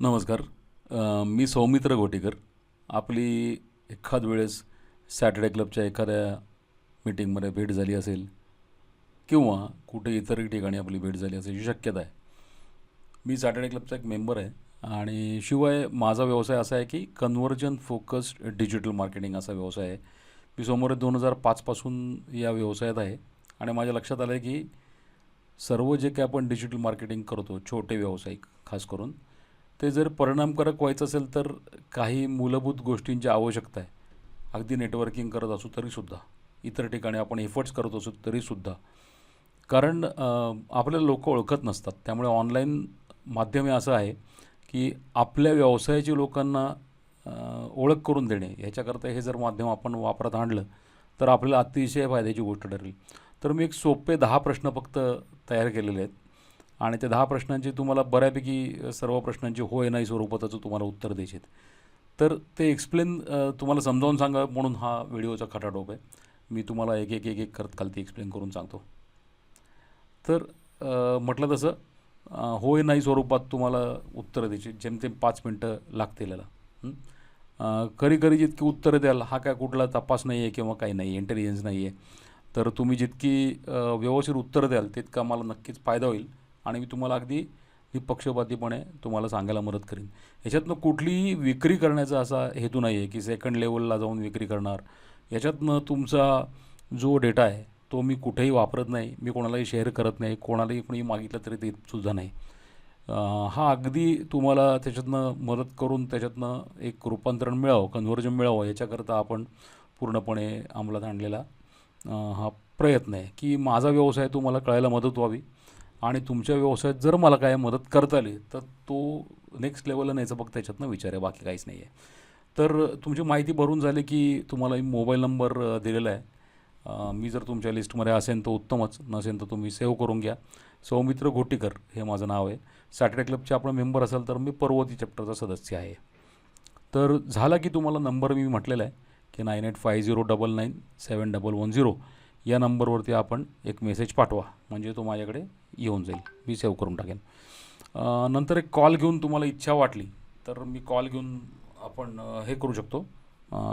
नमस्कार. मी सौमित्र घोटीकर. आपली एखाद वेळेस सॅटर्डे क्लबच्या एखाद्या मीटिंगमध्ये भेट झाली असेल किंवा कुठे इतरही ठिकाणी आपली भेट झाली असेल ही शक्यता आहे. मी सॅटर्डे क्लबचा एक मेंबर आहे आणि शिवाय माझा व्यवसाय असा आहे की कन्व्हर्जन फोकस्ड डिजिटल मार्केटिंग असा व्यवसाय आहे. मी समोर दोन हजार पाचपासून या व्यवसायात आहे आणि माझ्या लक्षात आलं आहे की सर्व जे काही आपण डिजिटल मार्केटिंग करतो छोटे व्यावसायिक खास करून ते जर परिणामकारक व्हायचं असेल तर काही मूलभूत गोष्टींची आवश्यकता आहे. अगदी नेटवर्किंग करत असू तरीसुद्धा इतर ठिकाणी आपण एफर्ट्स करत असू तरीसुद्धा. कारण आपल्याला लोक ओळखत नसतात. त्यामुळे ऑनलाईन माध्यम हे असं आहे की आपल्या व्यवसायाची लोकांना ओळख करून देणे ह्याच्याकरता हे जर माध्यम आपण वापरात आणलं तर आपल्याला अतिशय फायद्याची गोष्ट ठरेल. तर मी एक सोपे दहा प्रश्न फक्त तयार केलेले आहेत. आणि त्या दहा प्रश्नांची तुम्हाला बऱ्यापैकी सर्व प्रश्नांची होय नाही स्वरूपाचं तुम्हाला उत्तर द्यायचे तर ते एक्सप्लेन तुम्हाला समजावून सांगा म्हणून हा व्हिडिओचा खटाटोप आहे. मी तुम्हाला एक एक एक एक करत खालती एक्सप्लेन करून सांगतो. तर म्हटलं तसं होय नाही स्वरूपात तुम्हाला उत्तरं द्यायची जेमतेम पाच मिनटं लागतील याला. खरी खरी जितकी उत्तरं द्याल हा काय कुठला तपास नाही आहे किंवा काही नाही आहे इंटेलिजन्स नाही आहे तर तुम्ही जितकी व्यवस्थित उत्तरं द्याल तितका मला नक्कीच फायदा होईल. आणि मी तुम्हाला अगदी निपक्षपातीपणे तुम्हाला सांगायला मदत करीन. याच्यातनं कुठलीही विक्री करण्याचा असा हेतू नाही आहे की सेकंड लेवलला जाऊन विक्री करणार. याच्यातनं तुमचा जो डेटा आहे तो मी कुठेही वापरत नाही मी कोणालाही शेअर करत नाही कोणालाही कोणी मागितलं तरी ते सुद्धा नाही. हा अगदी तुम्हाला त्याच्यातनं मदत करून त्याच्यातनं एक रूपांतरण मिळावं कन्व्हर्जन मिळावं याच्याकरता आपण पूर्णपणे अंमलात आणलेला हा प्रयत्न आहे. की माझा व्यवसाय तुम्हाला कळायला मदत व्हावी. आणि तुमच्या व्यवसायात जर मला काय मदत करता आली तर तो नेक्स्ट लेवलला न्यायचा फक्त त्याच्यातनं विचार आहे बाकी काहीच नाही आहे तर तुमची माहिती भरून झाली की तुम्हाला मोबाईल नंबर दिलेला आहे. मी जर तुमच्या लिस्टमध्ये असेल तर उत्तमच नसेल तर तुम्ही सेव्ह करून घ्या. सौमित्र घोटीकर हे माझं नाव आहे. सॅटर्डे क्लबचे आपण मेंबर असाल तर मी पर्वती चॅप्टरचा सदस्य आहे. तर झाला की तुम्हाला नंबर मी म्हटलेला आहे की nine eight five zero double nine seven double one zero या नंबरवरती आपण एक मेसेज पाठवा. म्हणजे तो माझ्याकडे येऊन जाईल. मी सेव्ह करून टाकेन. नंतर एक कॉल घेऊन तुम्हाला इच्छा वाटली तर मी कॉल घेऊन आपण हे करू शकतो.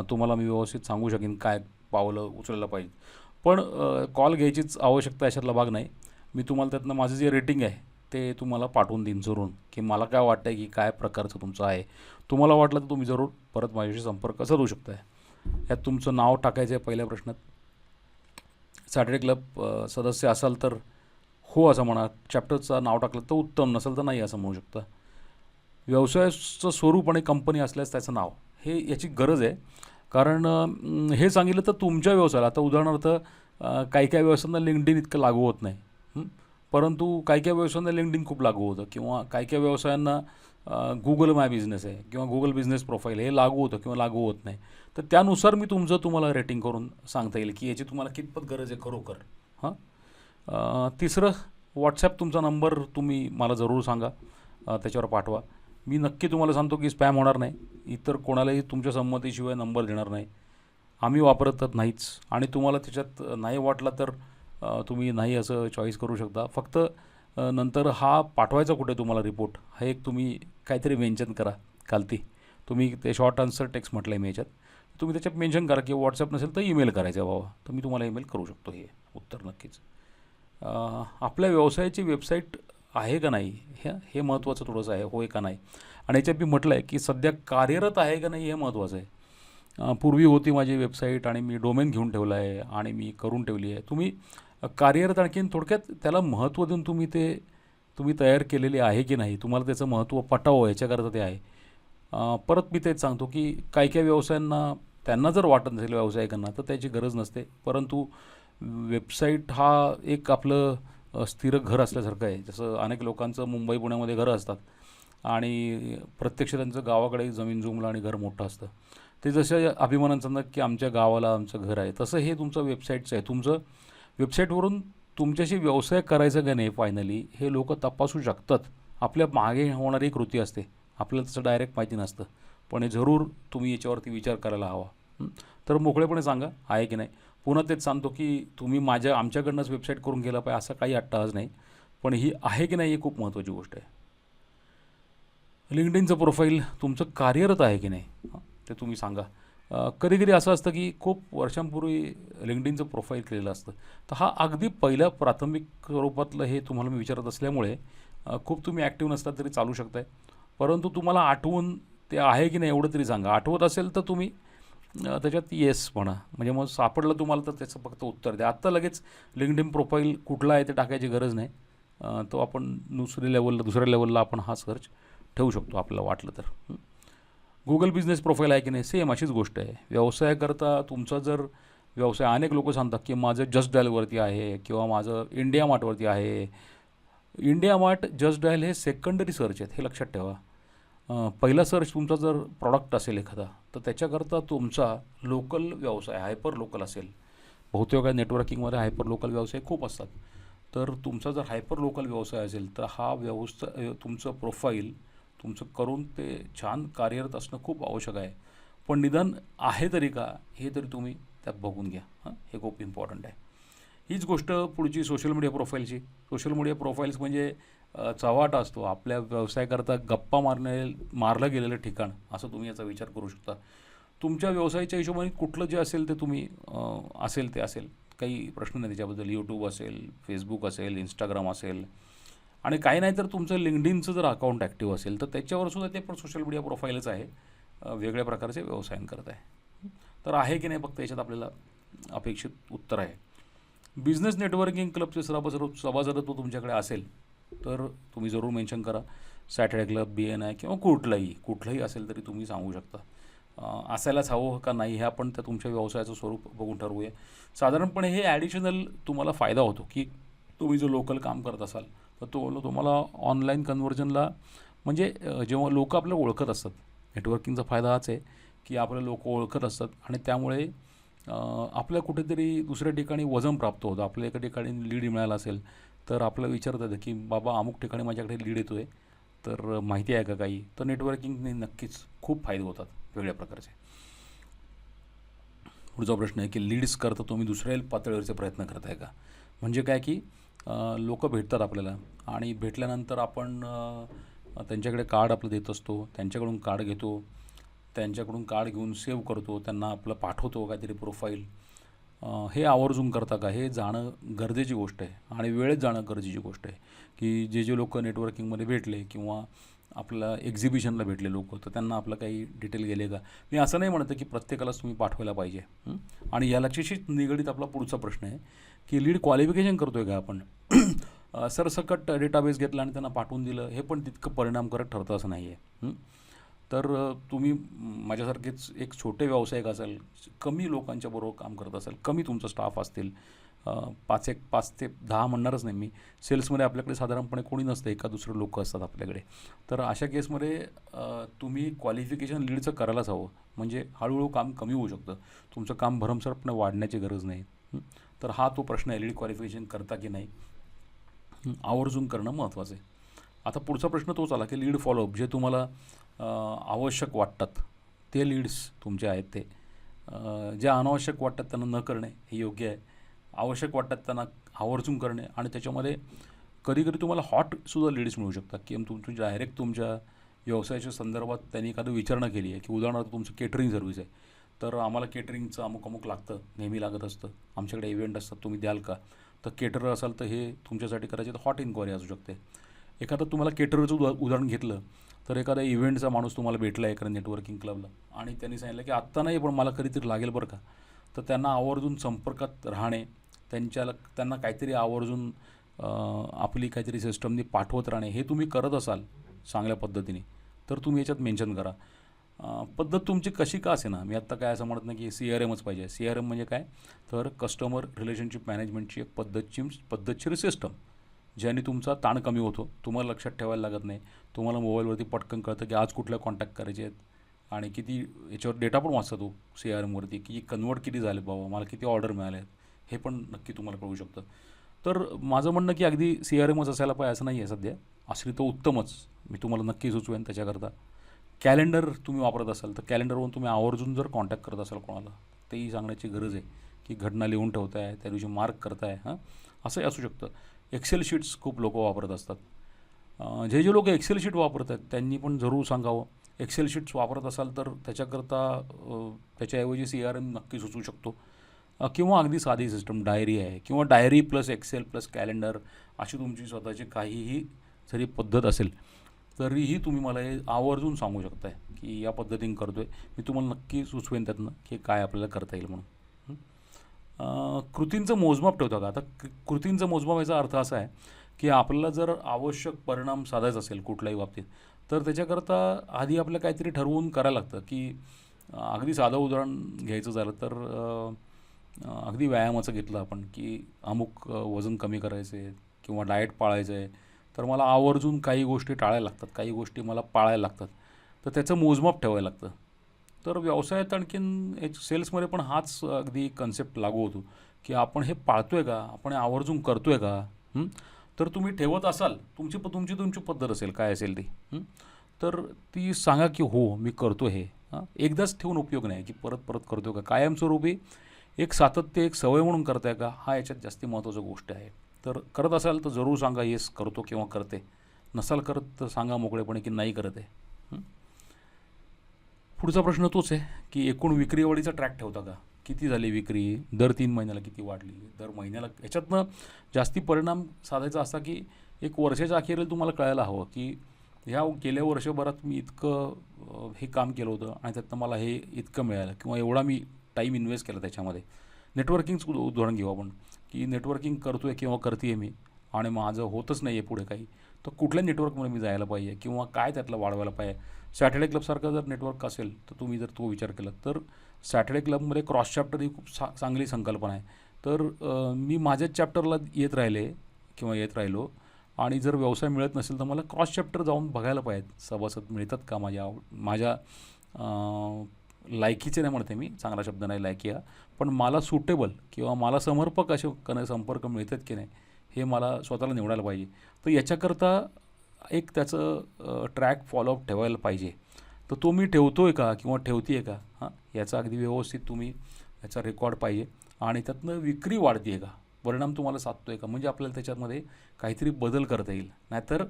तुम्हाला मी व्यवस्थित सांगू शकेन काय पावलं उचलायला पाहिजे पण कॉल घ्यायचीच आवश्यकता याच्यातला भाग नाही. मी तुम्हाला त्यातनं माझं जे रेटिंग आहे ते तुम्हाला पाठवून देईन जरूर. की मला काय वाटतं आहे की काय प्रकारचं तुमचं आहे. तुम्हाला वाटलं तर तुम्ही जरूर परत माझ्याशी संपर्क साधू शकताय. यात तुमचं नाव टाकायचं आहे पहिल्या प्रश्नात. सॅटर्डे क्लब सदस्य असाल तर हो असं म्हणा. चॅप्टरचं नाव टाकलं तर उत्तम नसेल तर नाही असं म्हणू शकता. व्यवसायाचं स्वरूप आणि कंपनी असल्यास त्याचं नाव. हे याची गरज आहे. कारण हे सांगितलं तर तुमच्या व्यवसायाला आता उदाहरणार्थ काही काही व्यवसायांना लिंकडिन इतकं लागू होत नाही. परंतु काही काही व्यवसायांना लिंकडिन खूप लागू होतं किंवा काही काही व्यवसायांना गुगल माय बिझनेस आहे किंवा गुगल बिझनेस प्रोफाईल हे लागू होतं किंवा लागू होत नाही. तर त्यानुसार मी तुमचं तुम्हाला रेटिंग करून सांगता येईल की याची तुम्हाला कितपत गरज आहे खरोखर. हां? तिसरं व्हॉट्सॲप तुमचा नंबर तुम्ही मला जरूर सांगा. त्याच्यावर पाठवा. मी नक्की तुम्हाला सांगतो की स्पॅम होणार नाही. इतर कोणालाही तुमच्या संमतीशिवाय नंबर देणार नाही. आम्ही वापरत तर नाहीच. आणि तुम्हाला त्याच्यात नाही वाटला तर तुम्ही नाही असं चॉईस करू शकता. फक्त नंतर हा पाठवायचा कुठे तुम्हाला रिपोर्ट हा एक तुम्ही काहीतरी मेन्शन करा कालती तुम्ही ते शॉर्ट आन्सर टेक्स्ट म्हटलं आहे मी याच्यात. तुम्ही त्याच्यात मेन्शन करा की व्हॉट्सअप नसेल तर ईमेल करायचा बाबा. तर मी तुम्हाला ईमेल करू शकतो हे उत्तर नक्कीच. आपल्या व्यवसायाची वेबसाईट आहे का नाही? हे हे महत्त्वाचं थोडंसं आहे होय का नाही? आणि याच्यात मी म्हटलं आहे की सध्या कार्यरत आहे का नाही हे महत्त्वाचं आहे. पूर्वी होती माझी वेबसाईट आणि मी डोमेन घेऊन ठेवला आहे आणि मी करून ठेवली आहे. तुम्ही कार्यरत आणखीन थोडक्यात त्याला महत्त्व देऊन तुम्ही ते तुम्ही तयार केलेले आहे की नाही? तुम्हाला त्याचं महत्त्व पटावं याच्याकरता ते आहे. परत मी तेच सांगतो की काही काही व्यवसायांना त्यांना जर वाटत नसेल व्यावसायिकांना तर त्याची गरज नसते. परंतु वेबसाईट हा एक आपलं स्थिर घर असल्यासारखं आहे. जसं अनेक लोकांचं मुंबई पुण्यामध्ये घरं असतात आणि प्रत्यक्ष त्यांचं गावाकडे जमीन जुमलं आणि घर मोठं असतं. ते जसं अभिमानांचं की आमच्या गावाला आमचं घर आहे. तसं हे तुमचं वेबसाईटचं आहे. तुमचं वेबसाईटवरून तुमच्याशी व्यवसाय करायचं का नाही फायनली हे लोक तपासू शकतात. आपल्या मागे होणारी कृती असते. आपल्याला तसं डायरेक्ट माहिती नसतं. पण हे जरूर तुम्ही याच्यावरती विचार करायला हवा. तर मोकळेपणे सांगा आहे की नाही? पुन्हा तेच सांगतो की तुम्ही माझ्या आमच्याकडनंच वेबसाईट करून गेला पाहिजे असा काही अट्टाहास नाही. पण ही आहे की नाही ही खूप महत्त्वाची गोष्ट आहे. लिंकडिनचं प्रोफाईल तुमचं कार्यरत आहे की नाही? ते तुम्ही सांगा. कधी कधी असं असतं की खूप वर्षांपूर्वी लिंकडिनचं प्रोफाईल केलेलं असतं. तर हा अगदी पहिल्या प्राथमिक स्वरूपातलं हे तुम्हाला मी विचारत असल्यामुळे खूप तुम्ही ॲक्टिव्ह नसला तरी चालू शकताय. परंतु तुम्हाला आठवून ते आहे की नाही एवढं तरी सांगा. आठवत असेल तर तुम्ही त्याच्यात येस म्हणा. म्हणजे मग सापडलं तुम्हाला तर त्याचं फक्त उत्तर द्या. आत्ता लगेच लिंकडिन प्रोफाईल कुठला आहे ते टाकायची गरज नाही. तो आपण दुसऱ्या लेवलला दुसऱ्या लेवलला आपण हा सर्च ठेवू शकतो आपल्याला वाटलं तर. गुगल बिझनेस प्रोफाईल आहे की नाही सेम अशीच गोष्ट आहे. व्यवसायाकरता तुमचा जर व्यवसाय अनेक लोक सांगतात की माझं जस्ट डायलवरती आहे किंवा माझं इंडिया मार्टवरती आहे. इंडिया मार्ट जस्ट डायल हे सेकंडरी सर्च आहेत हे लक्षात ठेवा. पहिला सर्च तुमचा जर प्रॉडक्ट असेल एखादा तर त्याच्याकरता तुमचा लोकल व्यवसाय हायपर लोकल असेल. बहुतेक नेटवर्किंगमध्ये हायपर लोकल व्यवसाय खूप असतात. तर तुमचा जर हायपर लोकल व्यवसाय असेल तर हा व्यवसाय तुमचं प्रोफाईल तुमचं करून ते छान कार्यरत असणं खूप आवश्यक आहे. पण निदान आहे तरी का हे तरी तुम्ही त्यात बघून घ्या हां? हे खूप इम्पॉर्टंट आहे. हीच गोष्ट पुढची सोशल मीडिया प्रोफाईलची सोशल मीडिया प्रोफाईल्स म्हणजे अ, चव्हाटा असतो आपल्या व्यवसायाकरता गप्पा मारणे मारलं गेलेलं ठिकाण असं तुम्ही याचा विचार करू शकता. तुमच्या व्यवसायाच्या हिशोबाने कुठलं जे असेल ते तुम्ही असेल ते असेल. काही प्रश्न नाही त्याच्याबद्दल. यूट्यूब असेल फेसबुक असेल इंस्टाग्राम असेल आणि काही नाही तर तुमचं लिंकडिनचं जर अकाउंट ॲक्टिव्ह असेल तर त्याच्यावर सुद्धा ते पण सोशल मीडिया प्रोफाईलच आहे. वेगळ्या प्रकारचे व्यवसाय करत आहे. तर आहे की नाही फक्त याच्यात आपल्याला अपेक्षित उत्तर आहे. बिझनेस नेटवर्किंग क्लबचे सभासद सभासदत्व तुमच्याकडे असेल तर तुम्ही जरूर मेन्शन करा. Saturday club B N I किंवा कुठलंही कुठलंही असेल तरी तुम्ही सांगू शकता. असायलाच हवं का नाही हे आपण त्या तुमच्या व्यवसायाचं स्वरूप बघून ठरवूया. साधारणपणे हे ॲडिशनल तुम्हाला फायदा होतो की तुम्ही जो लोकल काम करत असाल तर तो तुम्हाला ऑनलाईन कन्व्हर्जनला म्हणजे जेव्हा लोक आपल्याला ओळखत असतात नेटवर्किंगचा फायदा हाच आहे की आपल्याला लोक ओळखत असतात आणि त्यामुळे आपल्या कुठेतरी दुसऱ्या ठिकाणी वजन प्राप्त होतं. आपल्या एका ठिकाणी लीड मिळाला असेल तर आपल्याला विचारतात येतं की बाबा अमुक ठिकाणी माझ्याकडे लीड येतो आहे तर माहिती आहे का काही? तर नेटवर्किंगने नक्कीच खूप फायदे होतात वेगळ्या प्रकारचे. पुढचा प्रश्न आहे की लीड्स करता तुम्ही दुसऱ्या पातळीवरचे प्रयत्न करताय का? म्हणजे काय की लोक भेटतात आपल्याला. आणि भेटल्यानंतर आपण त्यांच्याकडे कार्ड आपलं देत असतो त्यांच्याकडून कार्ड घेतो त्यांच्याकडून कार्ड घेऊन सेव्ह करतो त्यांना आपलं पाठवतो काहीतरी प्रोफाईल. हे आवर्जून करता का? हे जाणं गरजेची गोष्ट आहे. आणि वेळेत जाणं गरजेची गोष्ट आहे. की जे जे लोक नेटवर्किंगमध्ये भेटले किंवा आपल्या एक्झिबिशनला भेटले लोक तर त्यांना आपलं काही डिटेल गेले का? मी असं नाही म्हणत की प्रत्येकालाच तुम्ही पाठवायला पाहिजे. आणि आणि याच्याशी निगडीत आपला पुढचा प्रश्न आहे. की लीड क्वालिफिकेशन करतो आहे का आपण? सरसकट डेटाबेस घेतला आणि त्यांना पाठवून दिलं हे पण तितकं परिणामकारक ठरतं असं नाही आहे तर तुम्ही माझ्यासारखेच एक छोटे व्यावसायिक असाल कमी लोकांच्या बरोबर काम करत असाल कमी तुमचा स्टाफ असतील पाच एक पाच ते दहा म्हणणारच नाही मी. सेल्समध्ये आपल्याकडे साधारणपणे कोणी नसतं एका दुसरे लोक असतात आपल्याकडे. तर अशा केसमध्ये तुम्ही क्वालिफिकेशन लीडचं करायलाच हवं. म्हणजे हळूहळू काम कमी होऊ शकतं. तुमचं काम भरमसाठपणे वाढण्याची गरज नाही. तर हा तो प्रश्न एल ई डी क्वालिफिकेशन करता की नाही? आवर्जून करणं महत्त्वाचं आहे. आता पुढचा प्रश्न तोच आला की लीड फॉलोअप जे तुम्हाला आवश्यक वाटतात ते लीड्स तुमचे आहेत ते. जे अनावश्यक वाटतात त्यांना न करणे हे योग्य आहे. आवश्यक वाटतात त्यांना आवर्जून करणे आणि त्याच्यामध्ये कधी कधी तुम्हाला हॉटसुद्धा लीड्स मिळू शकतात की तुमची डायरेक्ट तुमच्या व्यवसायाच्या संदर्भात त्यांनी एखादं विचारणा केली आहे की उदाहरणार्थ तुमचं केटरिंग सर्व्हिस आहे. तर आम्हाला केटरिंगचं अमुक अमुक लागतं नेहमी लागत असतं. आमच्याकडे इव्हेंट असतात तुम्ही द्याल का? तर केटर असाल तर हे तुमच्यासाठी करायचे तर हॉट इन्क्वायरी असू शकते. एखादं तुम्हाला केटरचं उदा उदाहरण घेतलं तर एखादा इव्हेंटचा माणूस तुम्हाला भेटला आहे एखाद्या नेटवर्किंग क्लबला आणि त्यांनी सांगितलं की आत्ता नाही पण मला कधीतरी लागेल बरं का. तर त्यांना आवर्जून संपर्कात राहणे त्यांच्याला त्यांना काहीतरी आवर्जून आपली काहीतरी सिस्टमनी पाठवत राहणे हे तुम्ही करत असाल चांगल्या पद्धतीने तर तुम्ही याच्यात मेन्शन करा. पद्धत तुमची कशी का असे ना मी आत्ता काय असं म्हणत नाही की सी आर एमच पाहिजे. सी आर एम म्हणजे काय? तर कस्टमर रिलेशनशिप मॅनेजमेंटची एक पद्धतची पद्धतशीर सिस्टम ज्याने तुमचा ताण कमी होतो. तुम्हाला लक्षात ठेवायला लागत नाही. तुम्हाला मोबाईलवरती पटकन कळतं की आज कुठल्या कॉन्टॅक्ट करायचे आहेत. आणि किती याच्यावर डेटा पण वाचतो तो सी आर एमवरती की कन्वर्ट किती झाले बाबा मला किती ऑर्डर मिळाले आहेत. हे पण नक्की तुम्हाला कळू शकतं. तर माझं म्हणणं की अगदी सी आर एमच असायला पाहिजे असं नाही आहे सध्या. असली तर उत्तमच. मी तुम्हाला नक्की सुचवेन त्याच्याकरता. कॅलेंडर तुम्ही वापरत असाल तर कॅलेंडरवरून तुम्ही आवर्जून जर कॉन्टॅक्ट करत असाल कोणाला तेही सांगण्याची गरज आहे की घटना लिहून ठेवताय त्या दिवशी मार्क करताय हां? असंही असू शकतं. एक्सेल शीट्स खूप लोक वापरत असतात. जे जे लोक एक्सेल शीट वापरतात त्यांनी पण जरूर सांगावं. एक्सेल शीट्स वापरत असाल तर त्याच्याकरता त्याच्याऐवजी सी आर एम नक्की सुचू शकतो. किंवा अगदी साधी सिस्टम डायरी आहे. किंवा diary plus Excel plus calendar अशी तुमची स्वतःची काहीही जरी पद्धत असेल तरीही तुम्ही मला हे आवर्जून सांगू शकताय की या पद्धतीने करतो आहे मी तुम्हाला नक्की सुचवेन त्यातनं की काय आपल्याला करता येईल म्हणून. कृतींचं मोजमाप ठेवता का आता कृतींचं मोजमाप याचा अर्थ असा आहे की आपल्याला जर आवश्यक परिणाम साधायचा असेल कुठल्याही बाबतीत तर त्याच्याकरता आधी आपल्याला काहीतरी ठरवून करायला लागतं की अगदी साधं उदाहरण घ्यायचं झालं तर अगदी व्यायामाचं घेतलं आपण की अमुक वजन कमी करायचं आहे किंवा डाएट पाळायचं आहे तर मला आवर्जून काही गोष्टी टाळायला लागतात काही गोष्टी मला पाळायला लागतात. तर त्याचं मोजमाप ठेवायला लागतं. तर व्यवसायात आणखीन एक सेल्समध्ये पण हाच अगदी कन्सेप्ट लागू होतो की आपण हे पाळतो आहे का? आपण आवर्जून करतो आहे का तर तुम्ही ठेवत असाल तुमची प तुमची तुमची पद्धत असेल काय असेल ती. तर ती सांगा की हो मी करतो हे. एकदाच ठेवून उपयोग नाही की परत परत करतो का? कायमस्वरूपी एक सातत्य एक सवय म्हणून करताय का? हा याच्यात जास्ती महत्त्वाची गोष्ट आहे. तर करत असाल तर जरूर सांगा येस करतो किंवा करते. नसाल करत तर सांगा मोकळेपणे की नाही करत आहे. पुढचा प्रश्न तोच आहे की एकूण विक्रीवाढीचा ट्रॅक ठेवता का? किती झाली विक्री? दर तीन महिन्याला किती वाढली? दर महिन्याला याच्यातनं जास्ती परिणाम साधायचा असा की एक वर्षाच्या अखेरीला तुम्हाला कळायला हवं की ह्या गेल्या वर्षभरात मी इतकं हे काम केलं होतं आणि त्यातनं मला हे इतकं मिळालं किंवा एवढा मी टाईम इन्व्हेस्ट केला त्याच्यामध्ये. नेटवर्किंगचं उदाहरण घेऊ आपण. की नेटवर्किंग करतो आहे किंवा करते आहे मी आणि माझं होतच नाही आहे पुढे काही तर कुठल्या नेटवर्कमध्ये मी जायला पाहिजे किंवा काय त्यातलं वाढवायला पाहिजे? सॅटर्डे क्लबसारखं जर नेटवर्क असेल तर तुम्ही जर तो विचार केला तर सॅटर्डे क्लबमध्ये क्रॉस चॅप्टर ही खूप सा चांगली संकल्पना आहे. तर मी माझ्याच चॅप्टरला येत राहिले किंवा येत राहिलो आणि जर व्यवसाय मिळत नसेल तर मला क्रॉस चॅप्टर जाऊन बघायला पाहिजेत. सभासद मिळतात का माझ्या आव माझ्या लायकीचे नाही म्हणते मी चांगला शब्द नाही लायकी हा पण मला सुटेबल किंवा मला समर्पक असे कन संपर्क मिळतात की नाही हे मला स्वतःला निवडायला पाहिजे. तर याच्याकरता एक त्याचं ट्रॅक फॉलोअप ठेवायला पाहिजे. तर तो मी ठेवतो आहे का किंवा ठेवते आहे का? हां याचा अगदी व्यवस्थित तुम्ही याचा रेकॉर्ड पाहिजे. आणि त्यातनं विक्री वाढते आहे का? परिणाम तुम्हाला साधतो आहे का? म्हणजे आपल्याला त्याच्यामध्ये काहीतरी बदल करता येईल. नाहीतर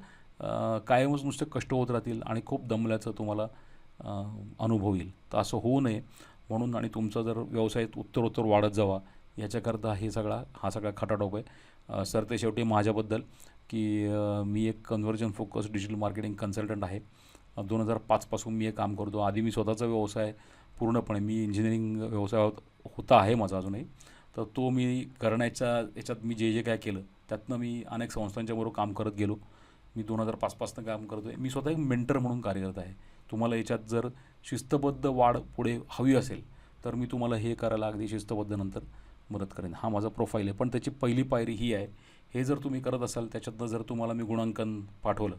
कायमच नुसते कष्ट होत राहतील आणि खूप दमल्याचं तुम्हाला अनुभव येईल तर असं होऊ नये. म्हणून आणि तुमचा जर व्यवसाय उत्तरोत्तर वाढत जावा याच्याकरता हे सगळा हा सगळा खटाटोप आहे. सर ते शेवटी माझ्याबद्दल की मी एक conversion focus digital marketing consultant आहे. दोन हजार पाचपासून मी हे काम करतो. आधी मी स्वतःचा व्यवसाय पूर्णपणे मी इंजिनिअरिंग व्यवसाय होत- होता आहे माझा अजूनही. तर तो मी करण्याच्या याच्यात मी जे जे काय केलं त्यातनं मी अनेक संस्थांच्या बरोबर काम करत गेलो. मी दोन हजार पाचपासनं काम करतो आहे मी स्वतः एक मेंटर म्हणून कार्यरत आहे. तुम्हाला याच्यात जर शिस्तबद्ध वाढ पुढे हवी असेल तर मी तुम्हाला हे करायला अगदी शिस्तबद्ध नंतर मदत करेन. हा माझा प्रोफाईल आहे. पण त्याची पहिली पायरी ही आहे. हे जर तुम्ही करत असाल त्याच्यातनं जर तुम्हाला मी गुणांकन पाठवलं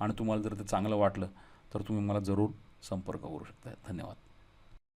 आणि तुम्हाला जर ते चांगलं वाटलं तर तुम्ही मला जरूर संपर्क करू शकता. धन्यवाद.